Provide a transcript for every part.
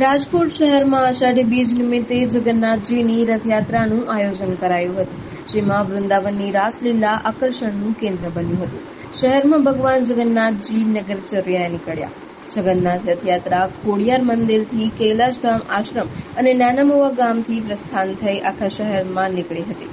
રાજકોટ શહેરમાં આષાઢી બીજ નિમિત્તે જગન્નાથજીની રથયાત્રાનું આયોજન કરાયું હતું, જેમાં વૃંદાવનની રાસલીલા આકર્ષણનું કેન્દ્ર બન્યું હતું. શહેરમાં ભગવાન જગન્નાથજી નગરચર્યાએ નીકળ્યા. જગન્નાથ રથયાત્રા ખોડિયાર મંદિરથી કૈલાશધામ આશ્રમ અને નાનામોવા ગામથી પ્રસ્થાન થઈ આખા શહેરમાં નીકળી હતી.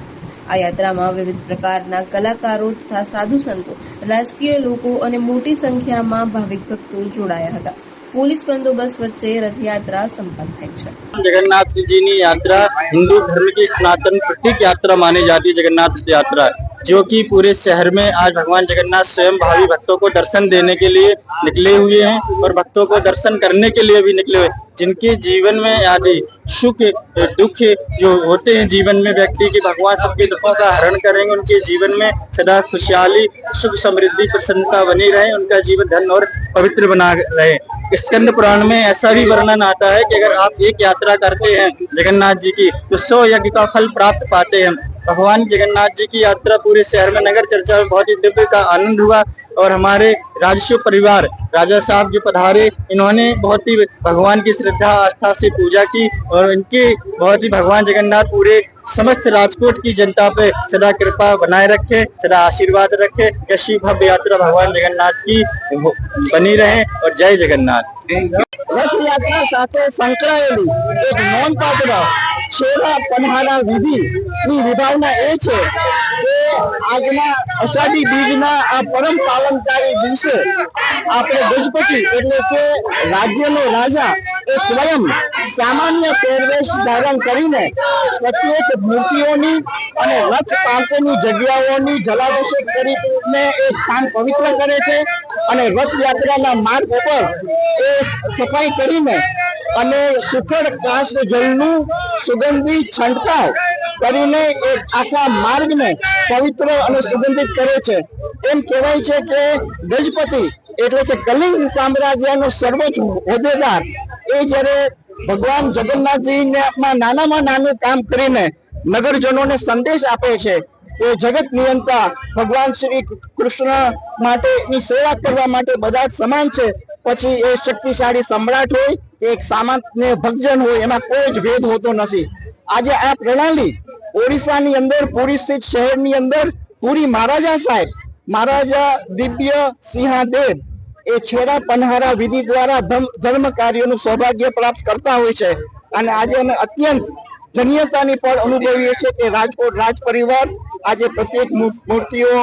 આ યાત્રામાં વિવિધ પ્રકારના કલાકારો તથા સાધુ સંતો, રાજકીય લોકો અને મોટી સંખ્યામાં ભાવિક ભક્તો જોડાયા હતા. પોલીસ બંદોબસ્ત વચ્ચે રથયાત્રા સંપન્ન થઈ છે जगन्नाथ जी की यात्रा हिंदू धर्म की सनातन प्रतीक यात्रा मानी जाती है जगन्नाथ यात्रा जो कि पूरे शहर में आज भगवान जगन्नाथ स्वयं भावी भक्तों को दर्शन देने के लिए निकले हुए हैं और भक्तों को दर्शन करने के लिए भी निकले हुए हैं। जिनके जीवन में आदि सुख दुख जो होते हैं जीवन में व्यक्ति की भगवान सबके दुखों का हरण करेंगे उनके जीवन में सदा खुशहाली सुख समृद्धि प्रसन्नता बनी रहे उनका जीवन धन और पवित्र बना रहे स्कंद पुराण में ऐसा भी वर्णन आता है कि अगर आप एक यात्रा करते हैं जगन्नाथ जी की तो सौ यज्ञ का फल प्राप्त पाते हैं भगवान जगन्नाथ जी की यात्रा पूरे शहर में नगर चर्चा में बहुत ही दिव्य का आनंद हुआ और हमारे राजस्व परिवार, राजा साहब जो पधारे। इन्होंने बहुत ही भगवान की श्रद्धा, आस्था से पूजा की और इनके बहुत ही भगवान जगन्नाथ पूरे समस्त राजकोट की जनता पे सदा कृपा बनाए रखे, सदा आशीर्वाद रखे। यशी भव्य यात्रा भगवान जगन्नाथ की बनी रहे और जय जगन्नाथ। रथ यात्रा साथ संकड़ा एक मौन पात्र શેરા પન્હાના વિધિ ની વિભાવના એ છે કે આજના અષાઢી બીજના આ પરમ પાલનકારી દિવસે આપણે ગજપતિ એટલે કે રાજ્યનો રાજા એ સ્વયં સામાન્ય પહેરવેશ ધારણ કરીને પ્રત્યેક મૂર્તિઓની અને રથ પાસેની જગ્યાઓની જલાભિષેક કરીને એ સ્થાન પવિત્ર કરે છે અને રથયાત્રાના માર્ગ ઉપર એ સફાઈ કરીને અને સુખડ કાશ જળનું સુગંધી છંટકાવ કરીને એક આખા માર્ગને પવિત્ર અને સુગંધિત કરે છે. એમ કહેવાય છે કે ગજપતિ એટલે કે કલિંગ સામ્રાજ્યનો સર્વોચ્ચ હોદ્દેદાર. એ જ્યારે ભગવાન જગન્નાથજીમાં નાનામાં નાનું કામ કરીને નગરજનોને સંદેશ આપે છે કે જગત નિયંતા ભગવાન શ્રી કૃષ્ણ માટેની સેવા કરવા માટે બધા સમાન છે. પછી એ શક્તિશાળી સમ્રાટ હોય કે એક સામાન્ય ભગજન હોય, એમાં કોઈ જ ભેદ હોતો નથી. આજે આ પ્રણાલી ઓડિશાની અંદર, પુરી સ્થિત શહેરની અંદર, પુરી મહારાજા સાહેબ, મહારાજા દિવ્ય સિંહાદેવ એ છેડા પનહારા વિધિ દ્વારા ધર્મ કાર્યોનું સૌભાગ્ય પ્રાપ્ત કરતા હોય છે. અને આજે અમે અત્યંત ધન્યતાની પણ અનુભવીએ છીએ કે રાજકોટ રાજ પરિવાર આજે પ્રત્યેક મૂર્તિઓ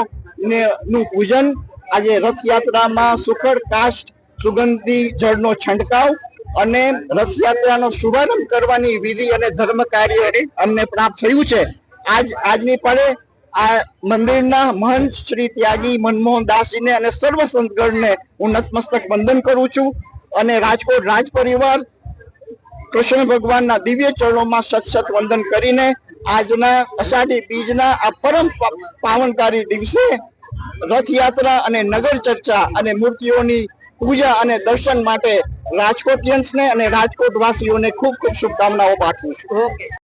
ને નું પૂજન, આજે રથયાત્રામાં સુખડ કાષ્ટ સુગંધી જળનો છંટકાવ અને રથયાત્રાનો શુભારંભ કરવાની વિધિ અને ધર્મ કાર્ય અમને પ્રાપ્ત થયું છે. આજ, આજની પડે આ મંદિરના મહંત શ્રી ત્યાગી મનમોહન દાસજીને અને સર્વ સંતગણને હું નતમસ્તક વંદન કરું છું અને રાજકોટ રાજ પરિવાર કૃષ્ણ ભગવાનના દિવ્ય ચરણોમાં સત સત વંદન કરીને આજના અષાઢી બીજના આ પરમ પાવનકારી દિવસે રથયાત્રા અને નગર ચર્ચા અને મૂર્તિઓની પૂજા અને દર્શન માટે રાજકોટિયન્સને અને રાજકોટ વાસીઓને ખૂબ ખૂબ શુભકામનાઓ પાઠવું છું.